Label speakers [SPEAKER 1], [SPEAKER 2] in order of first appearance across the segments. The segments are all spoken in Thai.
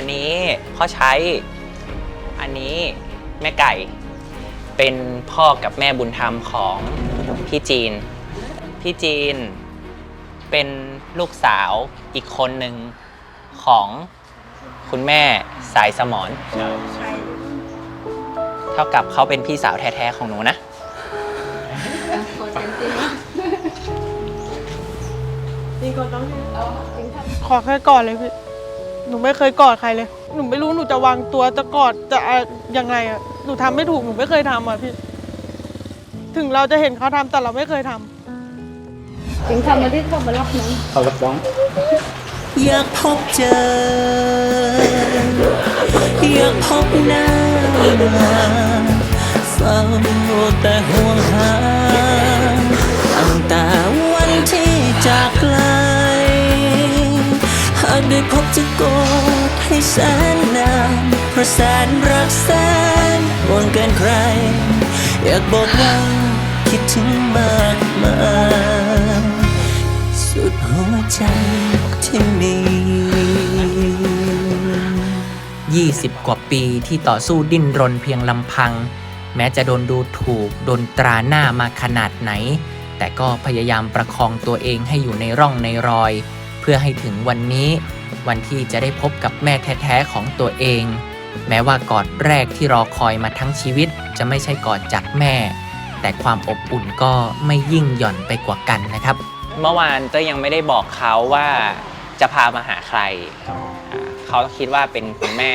[SPEAKER 1] อันนี้พ่อใช้ อันนี้แม่ไก่ เป็นพ่อกับแม่บุญธรรมของพี่จีน พี่จีนเป็นลูกสาวอีกคนหนึ่งของคุณแม่สายสมอนเท่ากับเขาเป็นพี่สาวแท้ ๆ ของหนูนะ
[SPEAKER 2] ขอแค่กอดเลยพี่ หนูไม่เคยกอดใครเลย หนูไม่รู้หนูจะวางตัวจะกอดจะอะยังไงอะหนูทำไม่ถูกหนูไม่เคยทำอะพี่ ถึงเราจะเห็นเขาทำแต่เราไม่เคยทำ
[SPEAKER 3] ถึงทำมาที่เข้ามารับน้อง
[SPEAKER 4] เขารับน้อง
[SPEAKER 5] อยากพบเจอ อยากพบหน้าเฝ้าแต่ห่วงหาตั้งแต่วันที่จากไกลหากได้พบจะกอดให้แสนนานเพราะแสนรักแสนวงเกินใคร อยากบอกว่าคิดถึงมากมายสุดหัวใจที่มี20 กว่าปีที่ต่อสู้ดิ้นรนเพียงลำพัง แม้จะโดนดูถูก โดนตราหน้ามาขนาดไหน แต่ก็พยายามประคองตัวเองให้อยู่ในร่องในรอย เพื่อให้ถึงวันนี้ วันที่จะได้พบกับแม่แท้ๆของตัวเอง แม้ว่ากอดแรกที่รอคอยมาทั้งชีวิตจะไม่ใช่กอดจากแม่ แต่ความอบอุ่นก็ไม่ยิ่งหย่อนไปกว่ากันนะครับ
[SPEAKER 1] เมื่อวานเต้ยยังไม่ได้บอกเขาว่าจะพามาหาใครอ่าเขาคิดว่าเป็นคุณแม่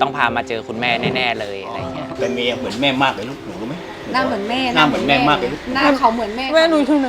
[SPEAKER 1] ต้องพามาเจอคุณแม่แน่ ๆ เลยอะไรเงี้ย
[SPEAKER 4] แต่เมียเหมือนแม่มากเลยลูกหนูรู้ไหม
[SPEAKER 3] หน้าเหมือนแม่
[SPEAKER 4] หน้าเหมือนแม่มากเลยลูก
[SPEAKER 3] หน้าเขาเหมือนแม่
[SPEAKER 2] แม่หนูอยู่ไหน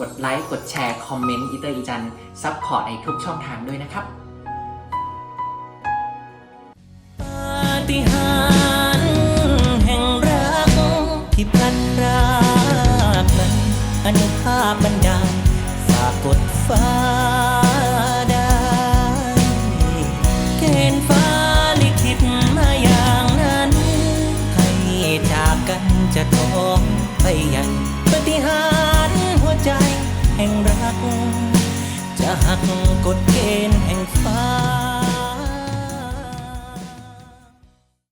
[SPEAKER 5] กดไลค์ กดแชร์ คอมเมนต์อีเตอร์อีจันซัพพอร์ตในทุกช่องทางด้วยนะครับปาฏิหาริย์แห่งรักที่พลันรากนั้นอนุภาพบันดาลฝากกดฟ้าได้เกณฑ์ฟ้าลิขิตมาอย่างนั้น ให้จากกันจะท้องไปใหญ่ปฏิหาร แห่งรัก จะหักกฎเกณฑ์แห่งฟ้า